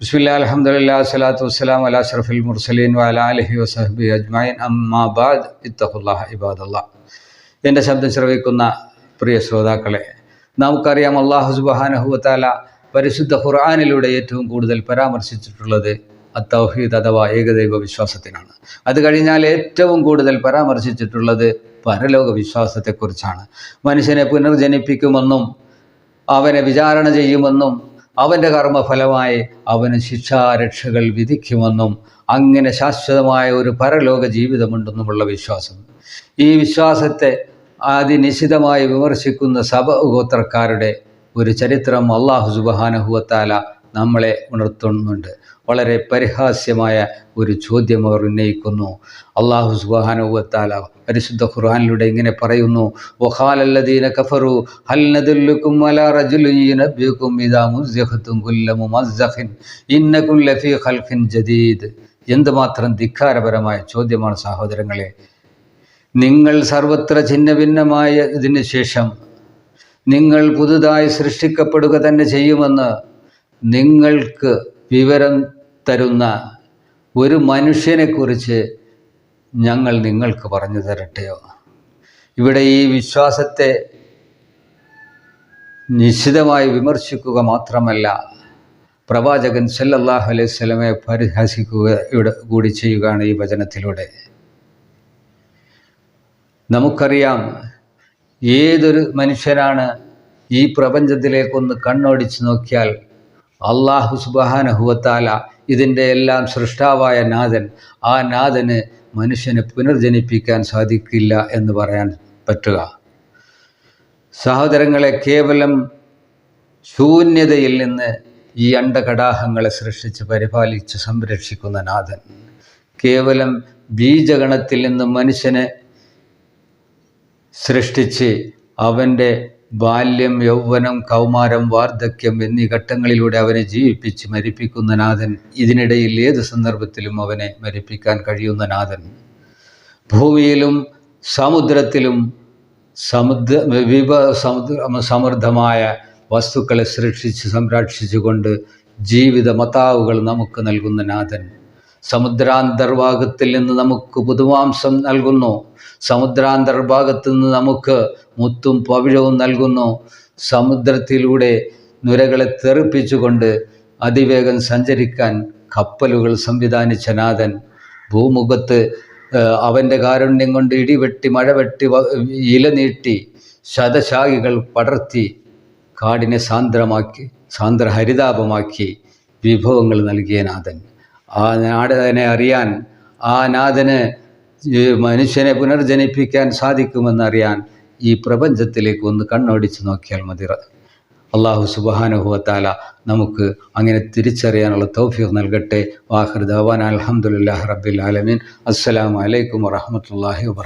ബിസ്മില്ലാ അലഹമുല്ലാ സ്വലാത്തു വസ്സലാം അല ഷറഫുൽ മുർസലീൻ വഅല അലഹി വസഹബി അജ്മൈൻ അമ്മാബാദ് ഇത്തഖുല്ലാഹ ഇബാദല്ലാ. എന്റെ ശബ്ദം ശ്രവിക്കുന്ന പ്രിയ ശ്രോതാക്കളെ നമുക്കറിയാം അള്ളാഹു സുബാനഹുവത്താല പരിശുദ്ധ ഖുർആാനിലൂടെ ഏറ്റവും കൂടുതൽ പരാമർശിച്ചിട്ടുള്ളത് അത്തൗഹീദ് അഥവാ ഏകദൈവ വിശ്വാസത്തിനാണ്. അത് കഴിഞ്ഞാൽ ഏറ്റവും കൂടുതൽ പരാമർശിച്ചിട്ടുള്ളത് പരലോക വിശ്വാസത്തെക്കുറിച്ചാണ്. മനുഷ്യനെ പുനർജനിപ്പിക്കുമെന്നും അവനെ വിചാരണ ചെയ്യുമെന്നും അവന്റെ കർമ്മഫലമായി അവന് ശിക്ഷാരക്ഷകൾ വിധിക്കുമെന്നും അങ്ങനെ ശാശ്വതമായ ഒരു പരലോക ജീവിതമുണ്ടെന്നുമുള്ള വിശ്വാസം. ഈ വിശ്വാസത്തെ അതിനിശിതമായി വിമർശിക്കുന്ന സഭ ഗോത്രക്കാരുടെ ഒരു ചരിത്രം അള്ളാഹു സുബഹാനഹുവത്താല നമ്മളെ ഉണർത്തുന്നുണ്ട്. വളരെ പരിഹാസ്യമായ ഒരു ചോദ്യം അവർ ഉന്നയിക്കുന്നു. അള്ളാഹു സുബാനുവത്താല പരിശുദ്ധ ഖുർആാനിലൂടെ ഇങ്ങനെ പറയുന്നു കഫറു ഹൽ ഇദാ ഇന്നകും ലഫീ ജദീദ്. എന്തുമാത്രം ധിക്കാരപരമായ ചോദ്യമാണ് സഹോദരങ്ങളെ. നിങ്ങൾ സർവത്ര ഛിന്ന ഭിന്നമായ ഇതിന് ശേഷം നിങ്ങൾ പുതുതായി സൃഷ്ടിക്കപ്പെടുക തന്നെ ചെയ്യുമെന്ന് നിങ്ങൾക്ക് വിവരം തരുന്ന ഒരു മനുഷ്യനെക്കുറിച്ച് ഞങ്ങൾ നിങ്ങൾക്ക് പറഞ്ഞു തരട്ടെയോ? ഇവിടെ ഈ വിശ്വാസത്തെ നിശ്ചിതമായി വിമർശിക്കുക മാത്രമല്ല പ്രവാചകൻ സല്ലല്ലാഹു അലൈഹി സ്വലമെ പരിഹസിക്കുക കൂടി ചെയ്യുകയാണ് ഈ വചനത്തിലൂടെ. നമുക്കറിയാം ഏതൊരു മനുഷ്യനാണ് ഈ പ്രപഞ്ചത്തിലേക്കൊന്ന് കണ്ണോടിച്ച് നോക്കിയാൽ അള്ളാഹു സുബാനഹുവത്താല ഇതിന്റെ എല്ലാം സൃഷ്ടാവായ നാഥൻ. ആ നാഥന് മനുഷ്യനെ പുനർജനിപ്പിക്കാൻ സാധിക്കില്ല എന്ന് പറയാൻ പറ്റുക. സഹോദരങ്ങളെ കേവലം ശൂന്യതയിൽ നിന്ന് ഈ അണ്ടകടാഹങ്ങളെ സൃഷ്ടിച്ച് പരിപാലിച്ച് സംരക്ഷിക്കുന്ന നാഥൻ. കേവലം ബീജഗണത്തിൽ നിന്ന് മനുഷ്യനെ സൃഷ്ടിച്ച് അവന്റെ ബാല്യം യൗവനം കൗമാരം വാർദ്ധക്യം എന്നീ ഘട്ടങ്ങളിലൂടെ അവനെ ജീവിപ്പിച്ച് മരിപ്പിക്കുന്ന നാഥൻ ഇതിനിടയിൽ ഏത് സന്ദർഭത്തിലും അവനെ മരിപ്പിക്കാൻ കഴിയുന്ന നാഥൻ? ഭൂമിയിലും സമുദ്രത്തിലും സമുദ്ര വിഭ സമുദ്ര സമൃദ്ധമായ വസ്തുക്കളെ സൃഷ്ടിച്ച് സംരക്ഷിച്ചുകൊണ്ട് ജീവിത മതാവുകൾ നമുക്ക് നൽകുന്ന നാഥൻ. സമുദ്രാന്തർഭാഗത്തിൽ നിന്ന് നമുക്ക് പുതുമാംസം നൽകുന്നു. സമുദ്രാന്തർഭാഗത്തു നിന്ന് നമുക്ക് മുത്തും പവിഴവും നൽകുന്നു. സമുദ്രത്തിലൂടെ നുരകളെ തെറിപ്പിച്ചുകൊണ്ട് അതിവേഗം സഞ്ചരിക്കാൻ കപ്പലുകൾ സംവിധാനിച്ച നാഥൻ. ഭൂമുഖത്ത് അവന്റെ കാരുണ്യം കൊണ്ട് ഇടിവെട്ടി മഴ വെട്ടി ഇല നീട്ടി ശതശാഖികൾ പടർത്തി കാടിനെ സാന്ദ്രമാക്കി സാന്ദ്ര ഹരിതാപമാക്കി വിഭവങ്ങൾ നൽകിയ നാഥൻ. ആ നാടനെ അറിയാൻ ആ നാഥന് മനുഷ്യനെ പുനർജനിപ്പിക്കാൻ സാധിക്കുമെന്നറിയാൻ ഈ പ്രപഞ്ചത്തിലേക്ക് ഒന്ന് കണ്ണോടിച്ച് നോക്കിയാൽ മതി. അള്ളാഹു സുബാനുഭവത്താല നമുക്ക് അങ്ങനെ തിരിച്ചറിയാനുള്ള തൗഫീഖ് നൽകട്ടെ. വാഹൃദാൻ അലഹമുല്ലാ റബ്ബിൽ ആലമീൻ. അസ്സലാമലൈക്കും വാഹമത്തല്ലാഹി വാ